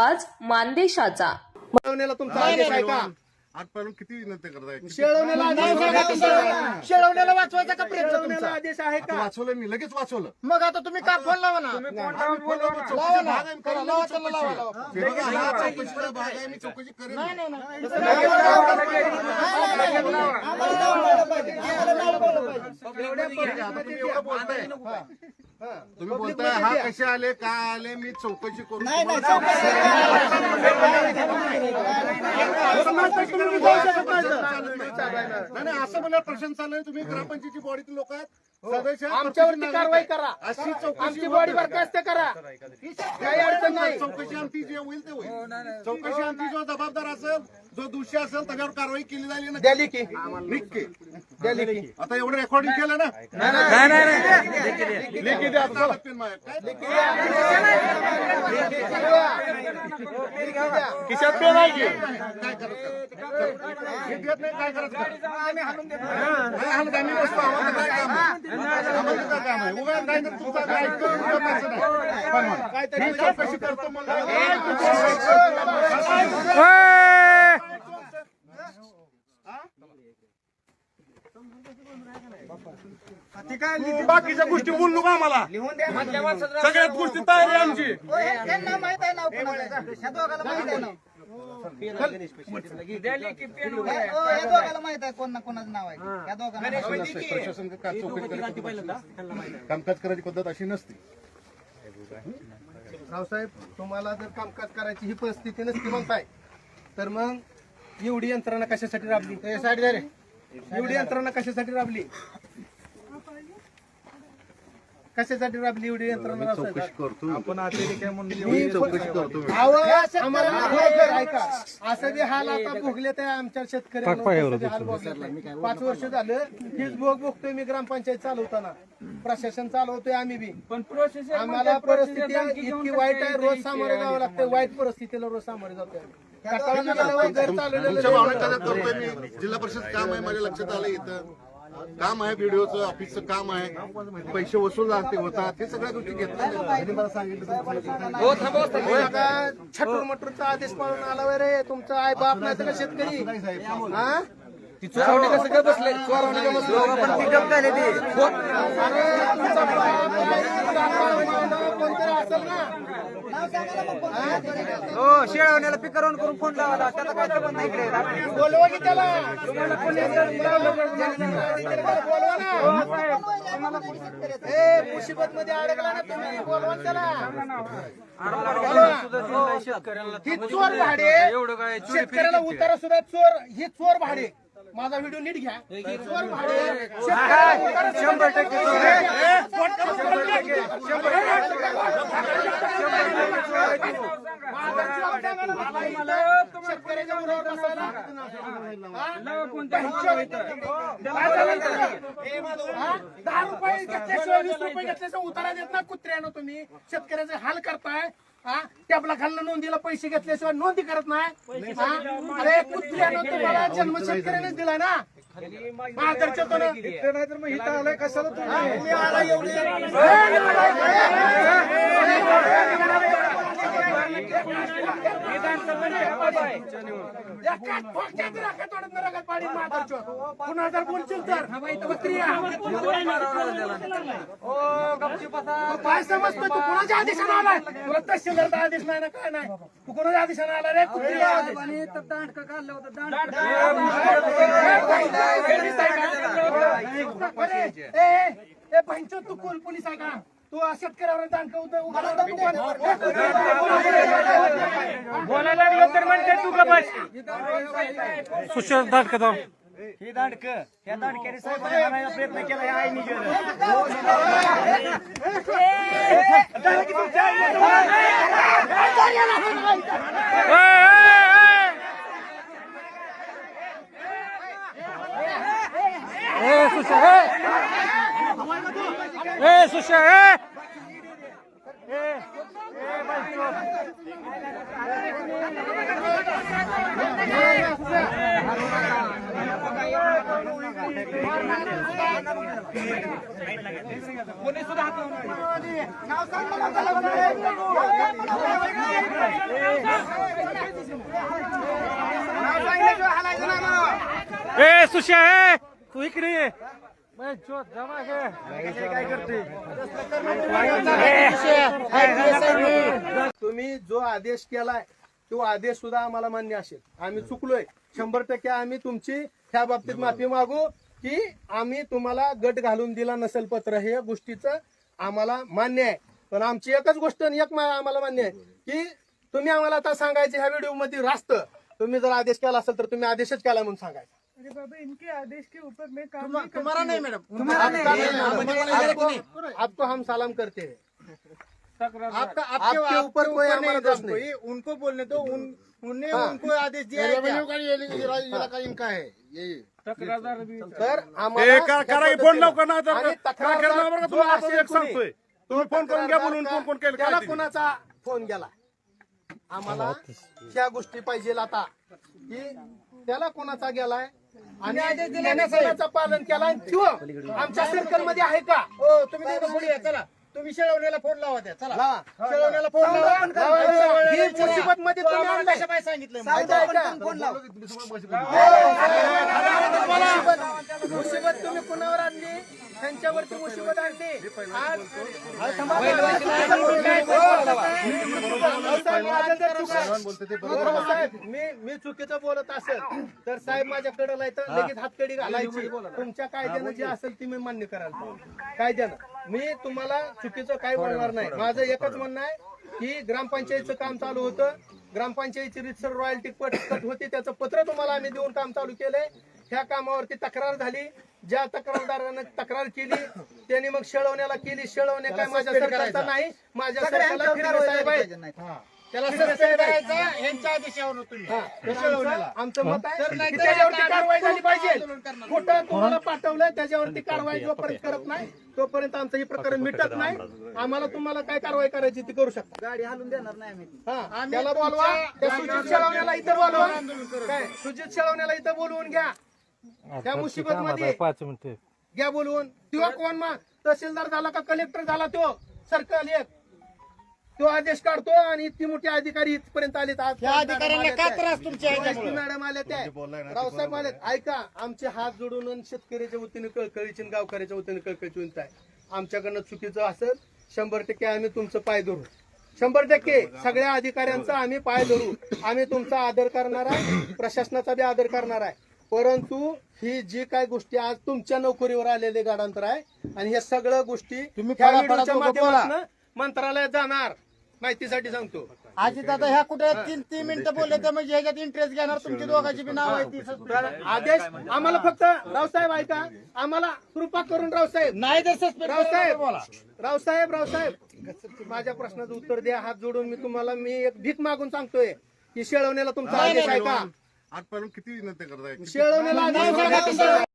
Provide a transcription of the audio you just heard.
आवाज मानदेशाचा. शेळवण्याला तुमचा आदेश आहे का? आजपर्यंत किती विनंती करताय? शेळवण्याला आदेश आहे का? तुमचा? शेळवण्याला वाचवायचा का प्रयत्न तुमचा? आदेश आहे आता का? वाचवलं मी लगेच वाचवलं. मग आता तुम्ही का फोन लावा ना? चौकशी लावा ना. भाग आहे, करा, करेन लावा मी त्याला चौकशी. लावा, लावा. हे बघा, हा चौकशीचा भाग आहे मी चौकशी करेन. आता तुम्ही एवढं बोलताय. तुम्ही बोलताय हा कसे आले काय आले मी चौकशी करून नाही नाही, असं मला प्रश्न चालू तुम्ही ग्रामपंचायतीची बॉडीतील लोक आहेत, आमच्यावरती प्रत्येक कारवाई करा. अशी चौकशी आमची बॉडी बरखास्त करा. काही अडचण नाही. चौकशी आमची जे होईल ते होईल. चौकशी आमची जो जबाबदार असेल जो दोषी असेल त्याच्यावर कारवाई केली जाईल ना द्याली की निघके द्याली की आता एवढं रेकॉर्डिंग केलं ना? लेखी द्या, चला. काय? खिशात पेन आहे की? काय करायचं हे देत नाही काय करायचं नाही, हाणून आम्ही बसतो आम्हाला काय काम आहे आम्हाला नाही तर तुमचा काय नाही. पण चौकशी करतो म्हणलं बाकीच्या गोष्टी बोलू नका आम्हाला. सगळ्यात गोष्टी तयारी आहे आमची. त्यांना माहीत आहे नाव कोणाचं. ह्या दोघाला माहीत आहे नाव. हे- ह्या दोघाला माहीत आहे कोण ना कोणाचं नाव आहे. ह्या दोघांना माहीत आहे. असं नसते. प्रशासन का चौकशी करत कामकाज करायची पद्धत अशी नसते. रावसाहेब तुम्हाला जर कामकाज करायची ही परिस्थिती नसती म्हणताय तर मग एवढी यंत्रणा कशासाठी राबली. एवढी यंत्रणा कशासाठी राबली? कशासाठी राबली एवढी यंत्रणा? करतो. मी चौकशी करतो. मी. अहो, आम्हाला भोगर, ऐका. असं जे हाल आता भोगले ते आमच्या शेतकऱ्यांना. पाच वर्ष झालं हीच भोग भोगतोय मी ग्रामपंचायत चालवताना. प्रशासन चालवतोय आम्ही बी. पण प्रोसेस आम्हाला परिस्थिती इतकी वाईट आहे रोज सामोरे जावं लागतं वाईट परिस्थितीला रोज सामोरे जातोय कंटाळून गेल्यावर घर चालवलेलं तुमच्या भावना काय करतोय मी जिल्हा परिषद काम आहे माझ्या लक्षात आलं इथं. काम आहे व्हिडिओचं ऑफिसचं काम आहे. पैसे वसूल लागते होतात. हे सगळ्या गोष्टी घेतल्या मला सांगितलं छटूर मटूरचा आदेश पाळून आला वय रे तुमचा आई बाप नाही तर शेतकरी? हा? ती कसं बसले? हो शेळवण्याला पिकरवून करून फोन लावा त्याचा काय संबंध नाही इकडे. बोलवा की त्याला. बोलवा ना. ए मुसीबत मध्ये अडकला ना तुम्ही. बोलवा ना त्याला. ही चोर भाडे. शेतकऱ्याला उतारा सुद्धा चोर. ही चोर भाडे. माझा व्हिडिओ नीट घ्या. ही चोर भाडे शंभर टक्के देत चोर नाही. आहे. शेतकऱ्याच्या उरावर बसायला. काय झालं त्याला? हा? दहा रुपये घेतल्याशिवाय वीस रुपये घेतल्याशिवाय उतारा देत ना कुत्र्यानं तुम्ही. शेतकऱ्याचे हाल करताय. हा टॅबला खाल्लं नोंदीला पैसे घेतल्याशिवाय नोंदी करत नाही हा? अरे कुत्र्यानं तुम्हाला जन्म शेतकऱ्यानेच दिला ना मार्गदर्शकानं नाहीतर मग इथं आलाय कशाला तुम्ही तुम्ही आला एवढी पुन्हा जर बोलशील तर काय तू कोणाच्या आदेशाने आलाय तुला तहसीलदारचा आदेश नाही ना काय नाही तू कोणाच्या आदेशाने आला रे कुत्रिया अरे, ए, ए, ए, पंचायत तू कोण? पोलीस आहे का? तू शेतकऱ्यावर दांडका. बोलायला लागलं तर म्हणते तू का बस. सुशांत दाटका ही दांडक या दांडक्याने साहेबांनी प्रयत्न केला या आईनी केलं. ए सुशा ए ए! सुशा ए ए सुशा ए! तू इकडे ये. तुम्ही जो आदेश केलाय तो आदेश सुद्धा आम्हाला मान्य असेल. आम्ही चुकलोय. शंभर टक्के आम्ही तुमची त्या बाबतीत माफी मागू की आम्ही तुम्हाला गट घालून दिला नसेल पत्र. हे गोष्टीचं आम्हाला मान्य आहे. पण आमची एकच गोष्ट आणि एक आम्हाला मान्य आहे की तुम्ही आम्हाला आता सांगायचं ह्या व्हिडिओमध्ये रास्त. तुम्ही जर आदेश केला असेल तर तुम्ही आदेशच केला म्हणून सांगायचं. अरे बाबा इनके आदेश के ऊपर मैं काम नहीं करती आपका नहीं, आपको- आपको हम सलाम करते हैं। आपका आपके ऊपर कोई हमारा दोष नहीं। उनको बोलने दो उन उनने हाँ। उनको आदेश दिया है रेवेन्यू का ये इलाका इनका है। यही आम्हाला करा की फ़ोन लवकर नाही तर करणार बरं का तुम्हाला एक सांगतोय तुम्ही फ़ोन करून घ्या बोलून कोण कोण केलं त्याला काय ते. कोणाचा फ़ोन गेला। आम्हाला त्या गोष्टी पाहिजे आता. की त्याला कोणाचा गेलाय? आणि पालन केलं? आणि तो आमच्या सर्कलमध्ये आहे का? हो तुम्ही चला. तुम्ही शेळवण्याला फोन लावा त्या चला. शेळवण्याला फोन लावा. ही मुसीबत मध्ये तुम्ही पाय सांगितलं. मुसीबत तुम्ही कुणावर आणली? त्यांच्यावरती मुसीबत आणली साहेब, मी मी चुकीचं बोलत असेल तर साहेब माझ्या कडला तर लगेच हातकडी घालायची. तुमच्या कायद्यानं जे असेल ती मी मान्य करायला पाहिजे. कायद्यानं. मी तुम्हाला चुकीचं काय बोलणार नाही. माझं एकच म्हणणं आहे की ग्रामपंचायतचं काम चालू होतं. ग्रामपंचायतची रितसर रॉयल्टी कट कट होती. त्याचं पत्र तुम्हाला आम्ही देऊन काम चालू केलंय. ह्या कामावरती तक्रार झाली. ज्या तक्रारदारानं तक्रार केली त्यांनी मग शेळवण्याला केली. शेळवणे काय माझ्या सरकारचा नाही. माझ्या सरकारला फिरवे साहेब आहेत. त्याला सस्पेंड करायचा यांच्या आदेशावर तुम्ही हा, तर आमचं- आमचं मत आहे की त्याच्यावरती कारवाई झाली पाहिजे. खोटं तुम्हाला पाठवलंय त्याच्यावरती कारवाई जोपर्यंत करत नाही तोपर्यंत आमचं हे प्रकरण मिटत नाही. आम्हाला तुम्हाला काय कारवाई करायची ती करू शकता. गाडी हालून देणार नाही आम्ही हा. त्याला बोलवा. त्या सुजित शेळवण्याला इथं बोलवा. काय? सुजित शेळवण्याला इथं बोलवून घ्या. त्या मुसीबत मध्ये पाच मिनिटं. घ्या बोलवून. किंवा कोण मग तहसीलदार झाला का? कलेक्टर झाला तो? सर्कल एक. तो आदेश काढतो आणि इतकी मोठी अधिकारी इथपर्यंत आले अधिकाऱ्यांना त्रास तुमच्या ह्याच्यामुळे? मॅडम आल्या त्या रावसाहेब आले ऐका आमचे हात जोडून आणि शेतकऱ्याच्या वतीने कळकळीची आणि गावकऱ्याच्या वतीने कळकळीची विनंती आहे आमच्याकडनं चुकीचं असेल शंभर टक्के आम्ही तुमचं पाय धरू. शंभर टक्के सगळ्या अधिकाऱ्यांचा आम्ही पाय धरू. आम्ही तुमचा आदर करणार आहे प्रशासनाचा बी आदर करणार आहे. परंतु ही जी काय गोष्टी आज तुमच्या नोकरीवर आलेले गाडांतर आहे आणि हे सगळ्या गोष्टी तुम्ही ह्या व्हिडिओच्या तो. माध्यमातून मंत्रालयात जाणार. माहितीसाठी सांगतो. आजी दादा ह्या कुठे तीन तीन मिनिटं बोलले तर म्हणजे ह्याच्यात इंटरेस्ट घेणार तुमची दोघांची बी नाव आहे ती आदेश आम्हाला फक्त रावसाहेब ऐका. आम्हाला कृपा करून रावसाहेब नाही तर सस्पेंड रावसाहेब बोला. रावसाहेब रावसाहेब माझ्या प्रश्नाचं उत्तर द्या हात जोडून मी तुम्हाला मी एक भीक मागून सांगतोय की शेळवण्याला तुमचा आदेश आहे का? आजपर्यंत किती विनंती करताय? शेळवण्याला आदेश आहे का?